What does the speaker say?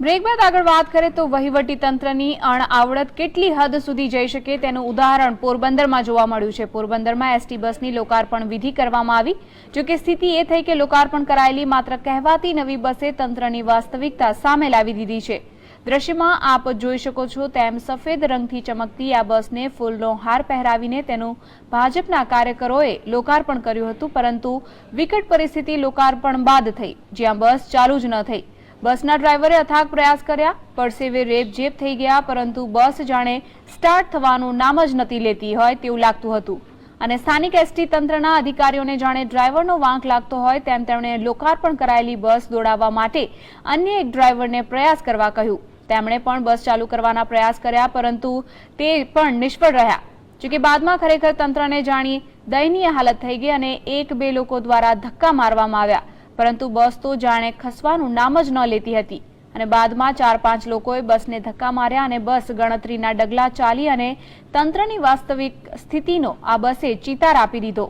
Break બાદ આગળ વાત કરીએ તો વહીવટી તંત્રની અણઆવડત કેટલી હદ સુધી જઈ શકે તેનું ઉદાહરણ પોરબંદરમાં જોવા મળ્યું છે. પોરબંદરમાં એસટી બસની લોકાર્પણ વિધિ કરવામાં આવી, જો કે સ્થિતિ એ થઈ કે લોકાર્પણ કરાયેલી માત્ર કહેવાતી નવી બસે તંત્રની વાસ્તવિકતા સામે લાવી દીધી છે. દ્રશ્યમાં આપ જોઈ શકો છો તેમ સફેદ રંગથી ચમકતી આ બસને ફૂલનો હાર પહેરાવીને તેનું ભાજપના કાર્યકરોએ લોકાર્પણ કર્યું હતું, પરંતુ વિકટ પરિસ્થિતિ લોકાર્પણ બાદ થઈ, જ્યાં બસ ચાલુ જ ન થઈ. બસના ડ્રાઈવરે અથાગ પ્રયાસ કર્યા. પરસેવે રેપઝેપ થઈ ગયા, પરંતુ બસ જાણે સ્ટાર્ટ થવાનું નામ જ નથી લેતી હોય તેવું લાગતું હતું. અને સ્થાનિક એસટી તંત્રના અધિકારીઓને જાણે ડ્રાઈવરનો વાંક લાગતો હોય તેમ તેમણે લોકાર્પણ કરાયેલી બસ દોડાવવા માટે અન્ય એક ડ્રાઈવરને પ્રયાસ કરવા કહ્યું. તેમણે પણ બસ ચાલુ કરવાના પ્રયાસ કર્યા, પરંતુ તે પણ નિષ્ફળ રહ્યા. જોકે બાદમાં ખરેખર તંત્રને જાણી દયનીય હાલત થઈ ગઈ અને એક બે લોકો દ્વારા ધક્કા મારવામાં આવ્યા. પરંતુ બસ તો જાણે ખસવાનું નામ જ ન લેતી હતી. અને બાદમાં ચાર પાંચ લોકોએ બસને ધક્કા માર્યા અને બસ ગણતરીના ડગલા ચાલી અને તંત્રની વાસ્તવિક સ્થિતિનો આ બસે ચિતાર આપી દીધો.